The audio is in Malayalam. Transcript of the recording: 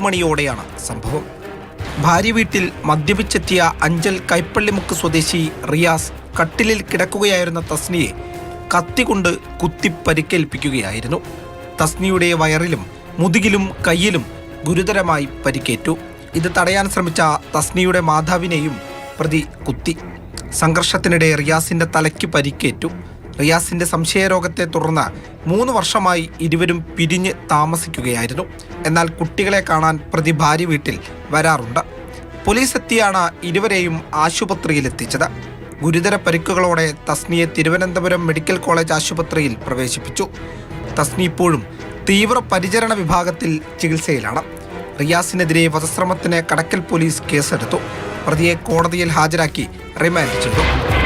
മണിയോടെയാണ് സംഭവം. ഭാര്യ വീട്ടിൽ മദ്യപിച്ചെത്തിയ അഞ്ചൽ കൈപ്പള്ളിമുക്ക് സ്വദേശി റിയാസ് കട്ടിലിൽ കിടക്കുകയായിരുന്ന തസ്നിയെ കത്തികൊണ്ട് കുത്തി പരിക്കേൽപ്പിക്കുകയായിരുന്നു. തസ്നിയുടെ വയറിലും മുതുകിലും കയ്യിലും ഗുരുതരമായി പരിക്കേറ്റു. ഇത് തടയാൻ ശ്രമിച്ച തസ്നിയുടെ മാതാവിനെയും പ്രതി കുത്തി. സംഘർഷത്തിനിടെ റിയാസിന്റെ തലയ്ക്ക് പരിക്കേറ്റു. റിയാസിന്റെ സംശയരോഗത്തെ തുടർന്ന് മൂന്ന് വർഷമായി ഇരുവരും പിരിഞ്ഞ് താമസിക്കുകയായിരുന്നു. എന്നാൽ കുട്ടികളെ കാണാൻ പ്രതി ഭാര്യ വീട്ടിൽ വരാറുണ്ട്. പോലീസ് എത്തിയാണ് ഇരുവരെയും ആശുപത്രിയിലെത്തിച്ചത്. ഗുരുതര പരിക്കുകളോടെ തസ്നിയെ തിരുവനന്തപുരം മെഡിക്കൽ കോളേജ് ആശുപത്രിയിൽ പ്രവേശിപ്പിച്ചു. തസ്നി ഇപ്പോഴും തീവ്ര പരിചരണ വിഭാഗത്തിൽ ചികിത്സയിലാണ്. റിയാസിനെതിരെ വധശ്രമത്തിന് കടക്കൽ പോലീസ് കേസെടുത്തു. പ്രതിയെ കോടതിയിൽ ഹാജരാക്കി റിമാൻഡ് ചെയ്തു.